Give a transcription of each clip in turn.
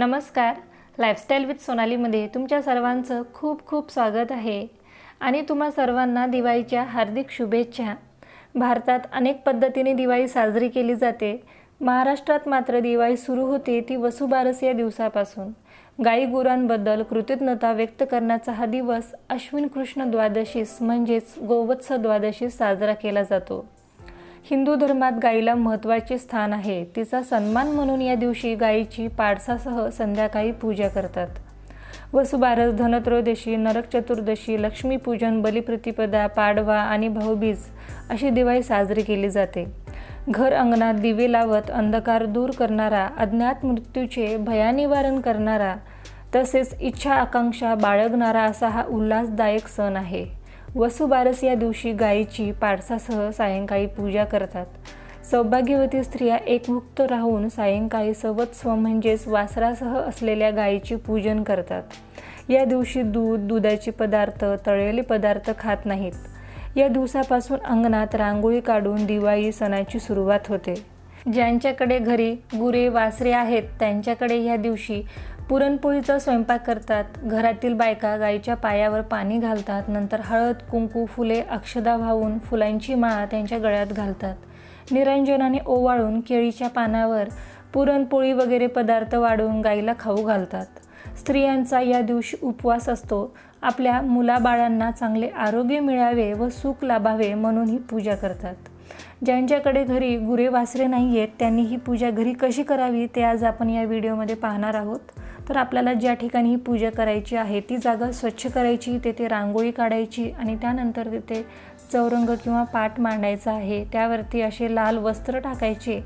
नमस्कार. Lifestyle with सोनालीमध्ये तुमच्या सर्वांचं खूप खूप स्वागत आहे. आणि तुम्हा सर्वांना दिवाळीच्या हार्दिक शुभेच्छा. भारतात अनेक पद्धतीने दिवाळी साजरी केली जाते. महाराष्ट्रात मात्र दिवाळी सुरू होते ती वसुबारस या दिवसापासून. गाई गुरांबद्दल कृतज्ञता व्यक्त करण्याचा हा दिवस अश्विन कृष्ण द्वादशीस म्हणजेच गोवत्स द्वादशीस साजरा केला जातो. हिंदू धर्मात गायीला महत्त्वाचे स्थान आहे. तिचा सन्मान म्हणून या दिवशी गायीची पाडसासह संध्याकाळी पूजा करतात. वसुबारस धनत्रयोदशी नरक चतुर्दशी लक्ष्मीपूजन बलिप्रतिपदा पाडवा आणि भाऊबीज अशी दिवाळी साजरी केली जाते. घर अंगणात दिवे लावत अंधकार दूर करणारा अज्ञात मृत्यूचे भयानिवारण करणारा तसेच इच्छा आकांक्षा बाळगणारा असा हा उल्हासदायक सण आहे. वसुबारस या दिवशी गायीची पाडसासह सायंकाळी पूजा करतात. सौभाग्यवती स्त्रिया एकमुक्त राहून सायंकाळी सवत्स्व म्हणजेच वासरासह असलेल्या गायीचे पूजन करतात. या दिवशी दूध दुधाचे पदार्थ तळलेले पदार्थ खात नाहीत. या दिवसापासून अंगणात रांगोळी काढून दिवाळी सणाची सुरुवात होते. ज्यांच्याकडे घरी गुरे वासरे आहेत त्यांच्याकडे या दिवशी पुरणपोळीचा स्वयंपाक करतात. घरातील बायका गाईच्या पायावर पाणी घालतात. नंतर हळद कुंकू फुले अक्षदा वाहून फुलांची माळा त्यांच्या गळ्यात घालतात. निरंजनाने ओवाळून केळीच्या पानावर पुरणपोळी वगैरे पदार्थ वाढवून गाईला खाऊ घालतात. स्त्रियांचा या दिवशी उपवास असतो. आपल्या मुलाबाळांना चांगले आरोग्य मिळावे व सुख लाभावे म्हणून ही पूजा करतात. ज्यांच्याकडे घरी गुरे वासरे नाही आहेत त्यांनी ही पूजा घरी कशी करावी ते आज आपण या व्हिडिओमध्ये पाहणार आहोत. तर आपल्याला ज्या ठिकाणी ही पूजा करायची आहे ती जागा स्वच्छ करायची तेथे रांगोळी काढायची आणि त्यानंतर तिथे चौरंग किंवा पाट मांडायचा आहे. त्यावरती असे लाल वस्त्र टाकायचे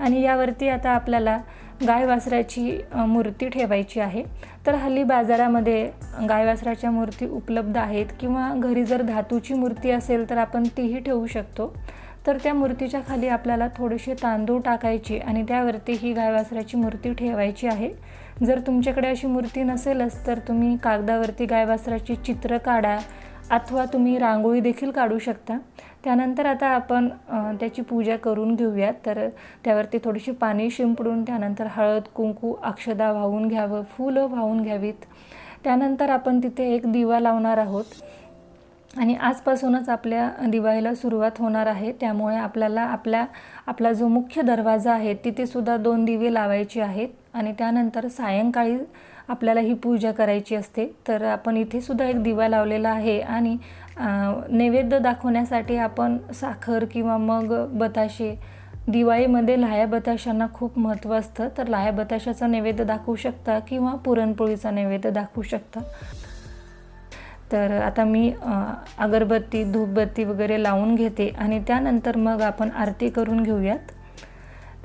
आणि यावरती आता आपल्याला गाय वासराची मूर्ती ठेवायची आहे. तर हल्ली बाजारामध्ये गाय वासराच्या मूर्ती उपलब्ध आहेत किंवा घरी जर धातूची मूर्ती असेल तर आपण तीही ठेवू शकतो. तर त्या मूर्तीच्या खाली आपल्याला थोडेसे तांदूळ टाकायचे आणि त्यावरती ही गाय वासराची मूर्ती ठेवायची आहे. जर तुमच्याकडे अशी मूर्ती नसेलच तर तुम्ही कागदावरती गायवासराची चित्र काढा अथवा तुम्ही रांगोळी देखील काढू शकता. त्यानंतर आता आपण त्याची पूजा करून घेऊयात. तर त्यावरती थोडीशी पाणी शिंपडून त्यानंतर हळद कुंकू अक्षदा वाहून घ्यावं फुलं वाहून घ्यावीत. त्यानंतर आपण तिथे एक दिवा लावणार आहोत. आणि आजपासूनच आपल्या दिवाळीला सुरुवात होणार आहे. त्यामुळे आपल्याला आपल्या आपला जो मुख्य दरवाजा आहे तिथेसुद्धा दोन दिवे लावायचे आहेत. आणि त्यानंतर सायंकाळी आपल्याला ही पूजा करायची असते. तर आपण इथे सुद्धा एक दिवा लावलेला आहे आणि नैवेद्य दाखवण्यासाठी आपण साखर किंवा मग बताशे दिवाळीमध्ये लाह्या बताशांना खूप महत्त्व असतं. तर लाह्या बताशाचा नैवेद्य दाखवू शकता किंवा पुरणपोळीचा नैवेद्य दाखवू शकता. तर आता मी अगरबत्ती धूपबत्ती वगैरे लावून घेते आणि त्यानंतर मग आपण आरती करून घेऊयात.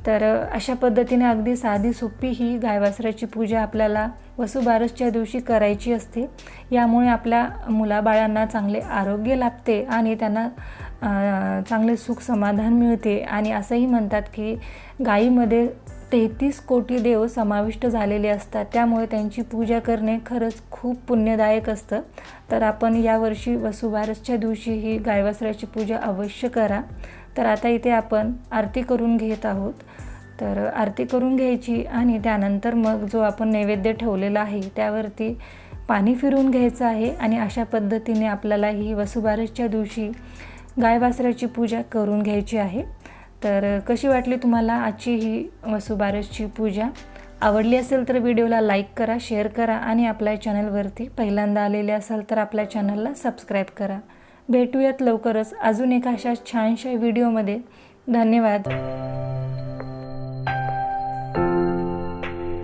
तर अशा पद्धतीने अगदी साधी सोपी ही गायवासराची पूजा आपल्याला वसुबारसच्या दिवशी करायची असते. यामुळे आपल्या मुलाबाळांना चांगले आरोग्य लाभते आणि त्यांना चांगले सुख समाधान मिळते. आणि असंही म्हणतात की गायीमध्ये तेहतीस कोटी देव समाविष्ट झालेले असतात. त्यामुळे त्यांची पूजा करणे खरंच खूप पुण्यदायक असतं. तर आपण यावर्षी वसुबारसच्या दिवशी ही गायवासराची पूजा अवश्य करा. तर आता इथे आपण आरती करून घेत आहोत. तर आरती करून घ्यायची आणि त्यानंतर मग जो आपण नैवेद्य ठेवलेला आहे त्यावरती पाणी फिरवून घ्यायचं आहे आणि अशा पद्धतीने आपल्याला ही वसुबारसच्या दिवशी गायवासराची पूजा करून घ्यायची आहे. तर कशी वाटली तुम्हाला आजची ही वसुबारसची पूजा? आवडली असेल तर व्हिडिओला लाईक करा शेअर करा आणि आपल्या चॅनलवरती पहिल्यांदा आलेले असाल तर आपल्या चॅनलला सबस्क्राईब करा. भेटूयात लवकरच अजून एका अशा छानशा व्हिडिओमध्ये. धन्यवाद.